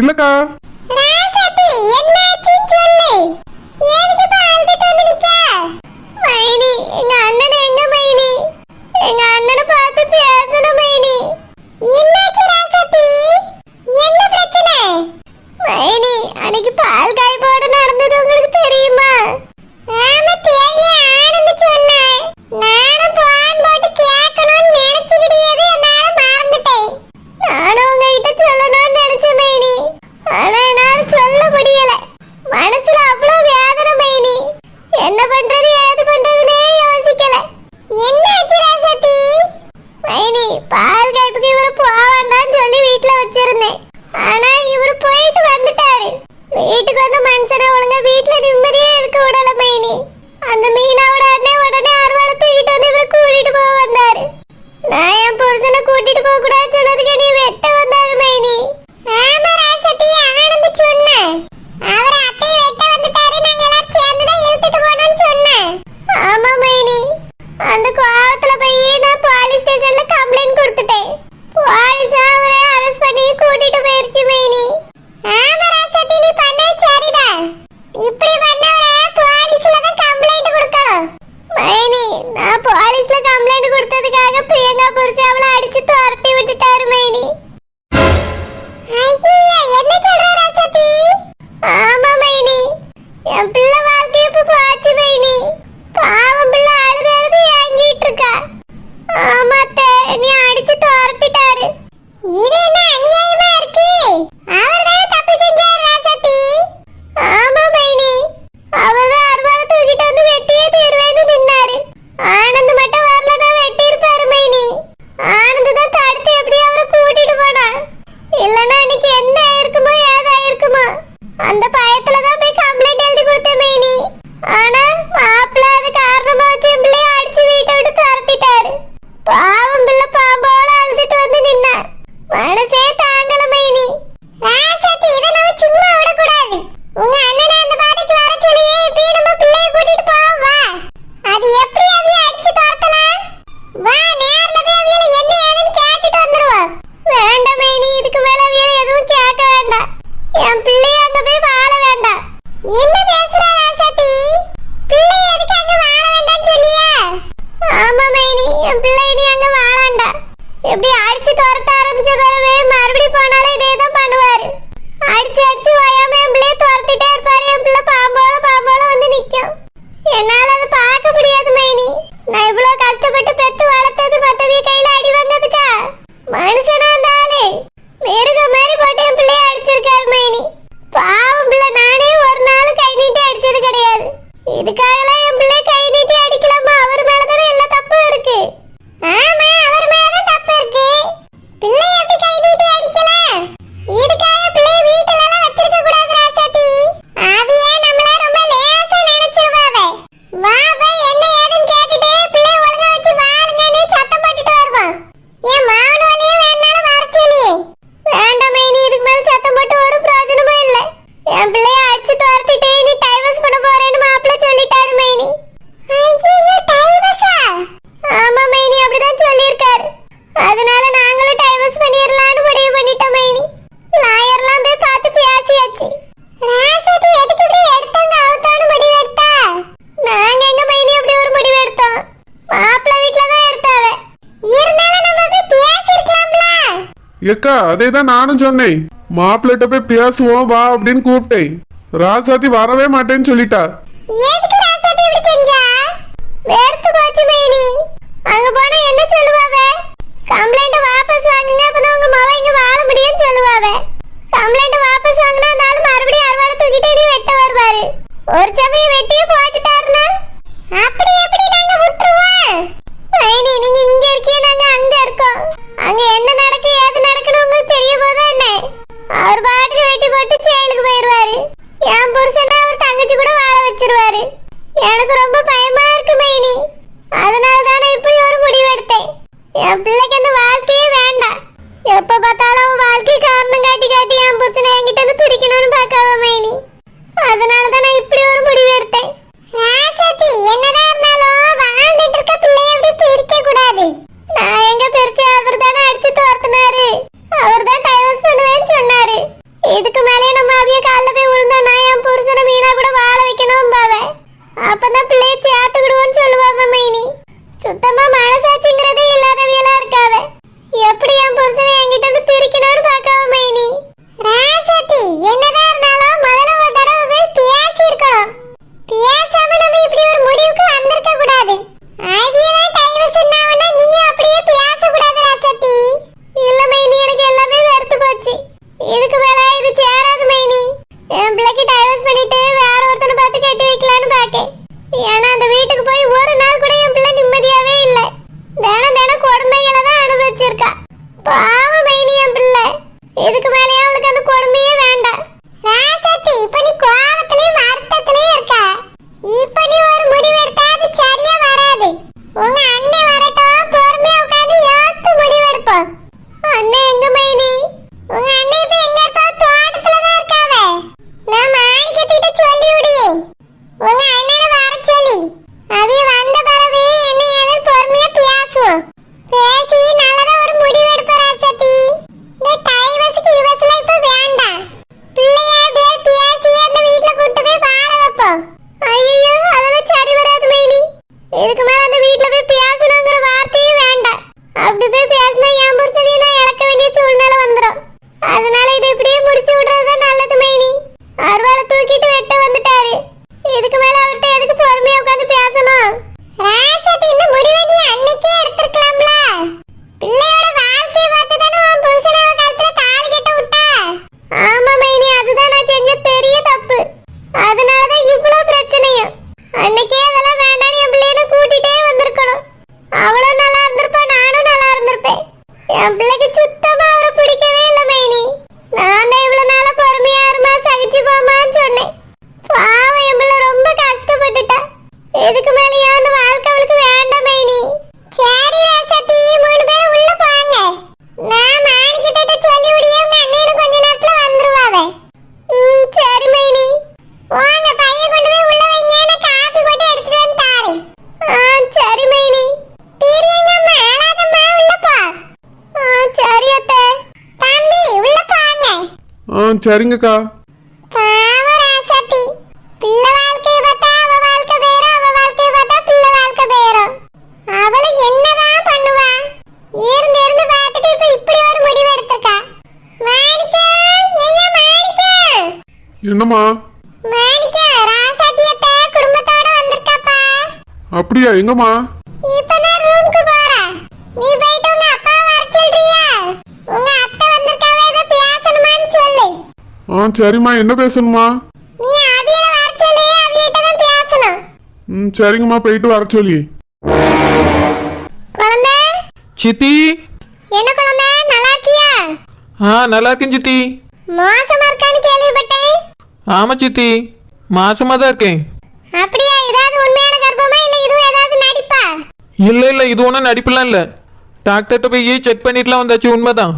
இல்லக்கா. எக்கா அதேதான் நானும் சொன்னேன் மாப்பிள்ளிட்ட போய் பேசுவோம் வா அப்படின்னு கூப்பிட்டேன் ராசாத்தி வரவே மாட்டேன்னு சொல்லிட்டா பண்ணிடுவாரு என் புருஷன் அவர் தங்கச்சி கூட வாழ வச்சிருவாரு. எனக்கு ரொம்ப பயமா இருக்கு மைனி. அதனால தானே இப்படி ஒரு முடிவெடுத்தேன் என் பிள்ளைக்கு அந்த வாழ்க்கையே வேண்டாம். எப்ப பார்த்தாலும் வாழ்க்கை காரணம் காட்டி காட்டி என் புருஷனை என்கிட்ட இருந்து பிரிக்கணும்னு பார்க்காவ மைனி. அதனால தான் உட்காந்து பேசணும். ராசாத்தி இந்த முடிவை நீ அன்னைக்கே எடுத்திருக்கலாம்ல. பிள்ளையோட வாழ்க்கைய பார்த்து தானே உன் புருஷன் அவ கழுத்துல தாலி கட்ட விட்டா? ஆமா மைனி அதுதான் நான் செஞ்ச பெரிய தப்பு. அதனால தான் இவ்வளவு பிரச்சனையும். அன்னைக்கே அதெல்லாம் வேண்டாம் என் பிள்ளையனை கூட்டிட்டே வந்திருக்கணும். அவ்வளவு நல்லா இருந்திருப்பா நானும் நல்லா இருந்திருப்பேன். என் பிள்ளைக்கு சுத்த மாணிக்கா என்னம்மா? அப்படியா எங்கம்மா இப்ப நான் ரூமுக்கு போறேன் நீ போயிட்டு உங்க அப்பா வர சொல்றியா உங்க அத்தை வந்திருக்காவே ஏதோ பேசணுமான்னு சொல்லு ஆ சரிம்மா என்ன பேசணுமா? நீ அவியல வர சொல்லு அவியிட்ட தான் பேசணும். ம் சரிங்கம்மா போயிட்டு வர சொல்லி. குழந்தை? சித்தி? என்ன குழந்தை நல்லா இருக்கியா? ஆ நல்லா இருக்கேன் சித்தி. மோசமா இருக்கான்னு கேள்விப்பட்டேன். ஆமா சித்தி. மாசமா தான் இருக்கேன். அப்படியா ஏதாவது உண்மையான கர்ப்பமா இல்ல இதுவும் ஏதாவது நடிப்பா? இல்லை இல்லை இது ஒன்றும் நடிப்புலாம் இல்லை. டாக்டர்கிட்ட போய் செக் பண்ணிட்டுலாம் வந்தாச்சு உண்மைதான்.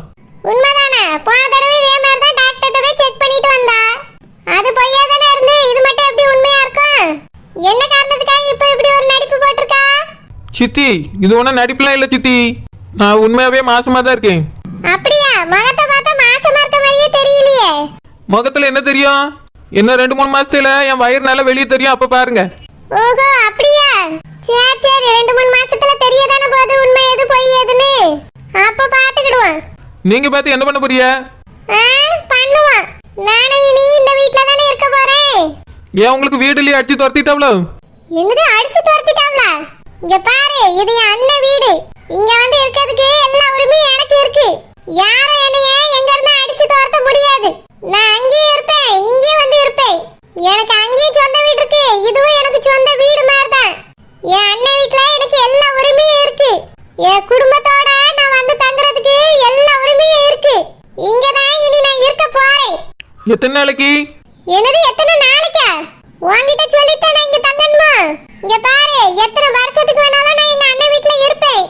உண்மைதானே? போன தடவை இதே மாதிரி தான் டாக்டர்கிட்ட போய் செக் பண்ணிட்டு வந்தா அது பொய்யா தானே இருந்து இது மட்டும் எப்படி உண்மையா இருக்கும் என்ன காரணத்துக்காக இப்ப இப்படி ஒரு நடிப்பு போட்டிருக்கா? சித்தி இது ஒன்றும் நடிப்புலாம் இல்லை சித்தி. நான் உண்மையாகவே மாசமா தான் இருக்கேன். அப்படியா? முகத்தை பார்த்தா மாசமா இருக்க மாதிரியே தெரியலையே. முகத்தில் என்ன தெரியும்? இன்னும் ரெண்டு மூணு மாசத்துல என் வயிறு நல்லா வெளியே தெரியும் அப்போ பாருங்க. ஓஹோ அப்படியா? சரி சரி ரெண்டு மூணு மாசத்துல தெரியதானே போகுது உண்மை எது பொய் எதுன்னு. அப்ப பாத்துக்கிடுவோம் நீங்க பார்த்து என்ன பண்ண போறிய ஆ, பண்ணுவோம். நானும் இனி இந்த வீட்ல தானே இருக்க போறேன். ஏன் உங்களுக்கு வீடுலயே அடிச்சு துரத்திட்டாவளோ என்னது அடிச்சு துரத்திட்டாங்களா இங்க பாரு இது என் அண்ணன் வீடு. இங்க வந்து இருக்கிறதுக்கு எல்லா உரிமையும் எனக்கு இருக்கு. யாரும் என்னைய எங்க இருந்து அடிச்சு துரத்த முடியாது. நான் அங்கேயே இருப்பேன் இங்கேயே வந்து இருப்பேன். எனக்கு அங்கேயும் சொந்த வீடு இருக்கு. இதுவும் எனக்கு சொந்த வீடு மாதிரி தான் என் அண்ணன் வீட்ல எனக்கு எல்லா உரிமையும் இருக்கு. என் குடும்பத்தோட நான் வந்து தங்குறதுக்கு எல்லா உரிமையும் இருக்கு. இங்க தான் இனி நான் இருக்க போறேன். எத்தனை நாளைக்கு? என்னது எத்தனை நாளைக்கா உன்கிட்ட சொல்லிட்டேன் நான் இங்க தங்கணுமா? இங்க பாரு எத்தனை வருஷத்துக்கு வேணாலும் நான் எங்க அண்ணன் வீட்ல இருப்பேன்.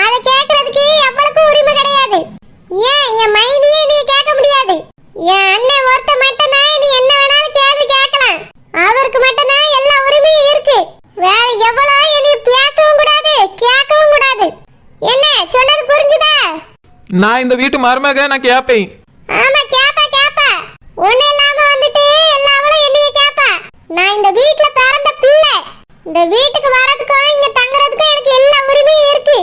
அத கேக்குறதுக்கு எவ்வளவுக்கும் உரிமை கிடையாது. ஏன் என் மைனியே நீ கேட்க முடியாது? என் அண்ணன் ஒருத்த மட்டும் தான் நீ என்ன வேணாலும் கேள்வி கேட்கலாம். அவருக்கு மட்டும் தான் எல்லா உரிமையும் இருக்கு. வேற எவ்வளவு என்னை பேசவும் கூடாது கேட்கவும் கூடாது. என்ன சொன்னது புரிஞ்சுதா? நான் இந்த வீட்டு மருமக நான் கேட்பேன் ஆமா கேப்பா கேப்பா ஒண்ணு இல்லாம வந்துட்டு எல்லாவளும் என்னைய கேப்பா நான் இந்த வீட்ல பிறந்த பிள்ளை இந்த வீட்டுக்கு வரதுக்கும் இங்க தங்குறதுக்கும் எனக்கு எல்லா உரிமையும் இருக்கு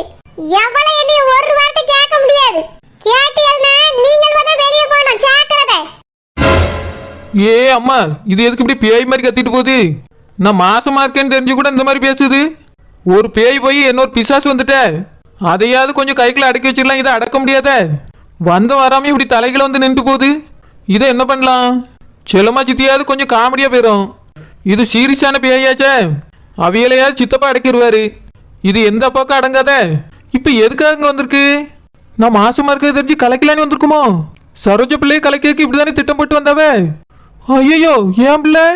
எவ்வளவு என்னைய ஒரு வார்த்தை கேட்க முடியாது கேட்டீங்கன்னா நீங்கள் வந்து வெளியே போகணும் ஜாக்கிரதை ஏ அம்மா இது எதுக்கு இப்படி பேய் மாதிரி கத்திட்டு போகுது? நான் மாசமா இருக்கேன்னு தெரிஞ்சு கூட இந்த மாதிரி பேசுது. ஒரு பேய் போய் இன்னொரு பிசாசு வந்துட்ட. அதையாவது கொஞ்சம் கைக்குள்ள அடக்கி வச்சிடலாம் இதை அடக்க முடியாத. வந்த வராம இப்படி தலைகளை வந்து நின்று போகுது. இதை என்ன பண்ணலாம்? செல்லமா சித்தியாவது கொஞ்சம் காமெடியா போயிடும் இது சீரியஸான பேயாச்சே. அவியலையாவது சித்தப்பா அடக்கிடுவாரு. இது எந்த பக்கம் அடங்காத. இப்ப எதுக்காக வந்திருக்கு? நான் மாசமாக இருக்கிறது தெரிஞ்சு கலைக்கலான்னு வந்திருக்குமோ? சரோஜ பிள்ளையை கலைக்கிறதுக்கு இப்படிதானே திட்டம் போட்டு வந்தாவே? ஐயோ ஏன் பிள்ளை